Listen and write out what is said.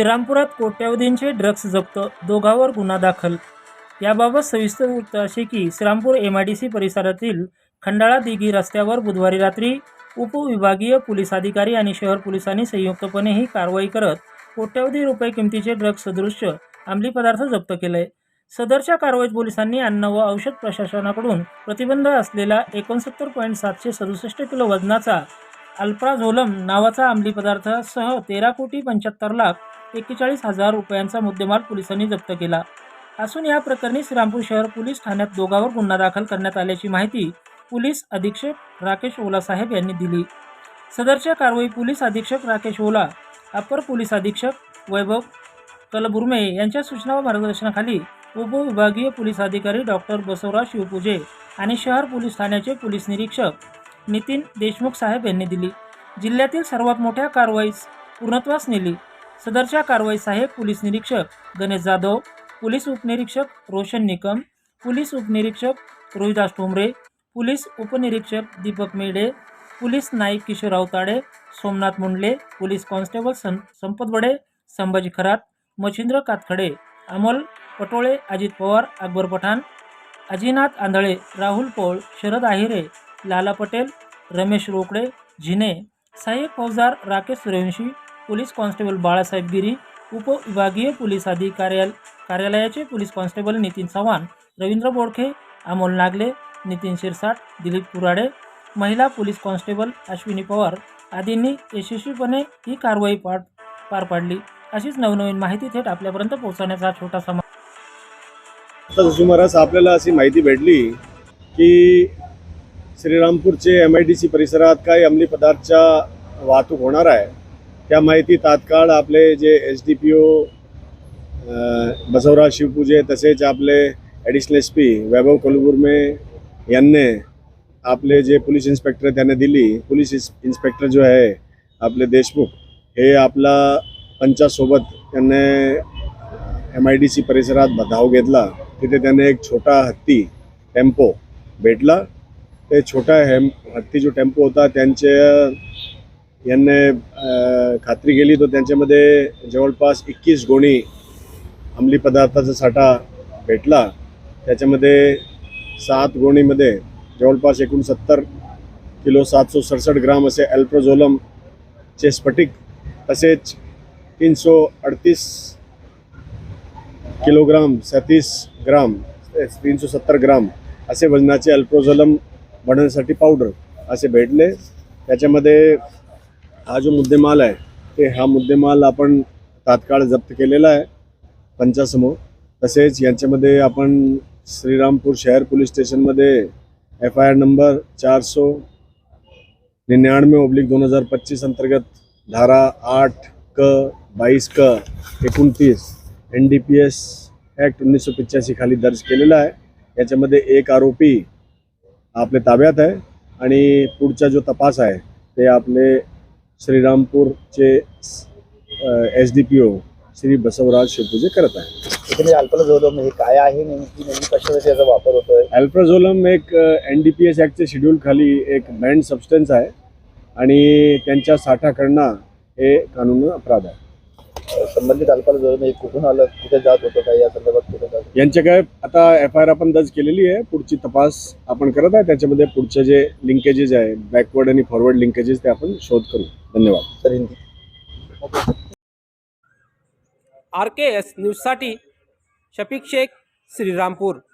श्रीरामपुरात कोट्यावधींचे drugs जप्त दोघांवर गुन्हा दाखल. याबाबत सविस्तर वृत्त असे की Shrirampur M I D C परिसरातील खंडाळा दिघी रस्त्यावर बुधवारी रात्री उपविभागीय पोलीस अधिकारी आणि शहर पोलिसांनी संयुक्तपणे ही कारवाई करत कोट्यावधी रुपये किमतीचे ड्रग्ज सदृश्य अंमली पदार्थ जप्त केले. सदरच्या कारवाईत पोलिसांनी अन्न व औषध प्रशासनाकडून प्रतिबंध असलेला एकोणसत्तर पॉईंट सातशे सदुसष्ट किलो वजनाचा अल्प्राझोलम नावाचा अंमली पदार्थासह तेरा कोटी पंच्याहत्तर लाख एक्केचाळीस हजार रुपयांचा मुद्देमाल पोलिसांनी जप्त केला. असून या प्रकरणी श्रीरामपूर शहर पोलीस ठाण्यात दोघांवर गुन्हा दाखल करण्यात आल्याची माहिती पोलीस अधीक्षक राकेश ओला साहेब यांनी दिली. सदरच्या कारवाई पोलीस अधीक्षक राकेश ओला अपर पोलीस अधीक्षक वैभव कलबुर्मे यांच्या सूचना व मार्गदर्शनाखाली उपविभागीय पोलीस अधिकारी डॉक्टर बसवराज शिवपूजे आणि शहर पोलीस ठाण्याचे पोलीस निरीक्षक नितीन देशमुख साहेब यांनी दिली. जिल्ह्यातील सर्वात मोठ्या कारवाईस पूर्णत्वास नेली. सदरच्या कारवाई सहाय्यक पोलीस निरीक्षक गणेश जाधव पोलीस उपनिरीक्षक रोशन निकम पोलीस उपनिरीक्षक रोहिदास ठोंबरे पोलीस उपनिरीक्षक Deepak Medhe police Naik Kishor Awtade Somnath Mundle police constable सं संपत बडे संभाजी खरात मच्छिंद्र कातखडे अमोल पटोळे अजित पवार अकबर पठाण अजिनाथ आंधळे राहुल पौळ शरद आहिरे लाला पटेल रमेश रोकडे झिने सहाय्यक फौजदार राकेश सूर्यवंशी पोलीस कॉन्स्टेबल बाळासाहेब गिरी उपविभागीय पोलीस अधिकार्या कार्यालयाचे पोलीस कॉन्स्टेबल नितीन चव्हाण रवींद्र बोडखे अमोल नागले नितीन शिरसाट दिलीप कुराडे महिला पोलीस कॉन्स्टेबल अश्विनी पवार आदींनी यशस्वीपणे ही कारवाई पार पार पाडली. अशीच नवनवीन माहिती थेट आपल्यापर्यंत पोहोचवण्याचा छोटा छोटासा सुमारास आपल्याला अशी माहिती भेटली की श्रीरामपूरचे एम आय डी सी परिसरात काही अंमली पदार्थच्या वाहतूक होणार आहे. त्या माहिती तात्काळ आपले जे S D P O Basavaraj Shivpuje तसेच आपले additional S P Vaibhav Kalburme यांनी आपले जे पोलीस इन्स्पेक्टर त्याने त्यांना दिली. पोलीस इन्स्पेक्टर जो आहे आपले देशमुख हे आपला पंचासोबत त्यांनी एम आय डी सी परिसरात धाव घेतला. तिथे त्याने एक छोटा हत्ती टेम्पो भेटला. ते छोटा हेम हत्ती जो टेम्पो होता त्यांच्या यांनी खात्री केली तर त्यांच्यामध्ये जवळपास एकवीस गोणी अंमली पदार्थाचा साठा भेटला. त्याच्यामध्ये सात गोणीमध्ये जवळपास एकूण सत्तर किलो सातशे सडसष्ट ग्राम असे अल्प्रोझोलमचे स्फटिक तसेच तीनशे अडतीस किलोग्राम सतीस ग्राम तीनशे सत्तर ग्राम असे वजनाचे अल्प्रोझोलम बनवण्यासाठी पावडर असे भेटले. त्याच्यामध्ये हा जो मुद्देमाल आहे ते हा मुद्देमाल आपण तात्काळ जप्त केलेला आहे पंचासमोर. तसेच यांच्यामध्ये आपण श्रीरामपूर शहर पोलीस स्टेशनमध्ये एफ आय आर नंबर चार सौ निन्यानवे ओब्लिक दोन हजार पच्चीस अंतर्गत धारा आठ क बाईस क एकोणतीस N D P S act उन्नीसशे पिच्याऐंशी खाली दर्ज केलेला आहे. याच्यामध्ये एक आरोपी आपल्या ताब्यात आहे आणि पुढचा जो तपास आहे ते आपले श्रीरामपूरचे S D P O Shri Basavaraj Shivpuje करत आहे एकंदरीत अल्पलझोलम हे काय आहे नेमकी? नेमकी कशासाठी याचा वापर होतोय? अल्प्राझोलम एक एन डी पी एस ॲक्टचे शेड्यूल खाली एक बँड सबस्टन्स आहे आणि त्यांच्या साठा करणं हे कानून अपराध आहे. संबंधित अल्पलझोलम हे कुठून आलं? कुठे जात होतं काय? या संदर्भात कुठे जात यांच्या काय आता एफ आय आर आपण दर्ज केलेली आहे. पुढची तपास आपण करत आहे. त्याच्यामध्ये पुढचे जे लिंकेजेस आहे बॅकवर्ड आणि फॉरवर्ड लिंकेजेस ते आपण शोध करू. धन्यवाद. Sir Hindi. R K S न्यूजसाठी शफिक शेख श्रीरामपूर.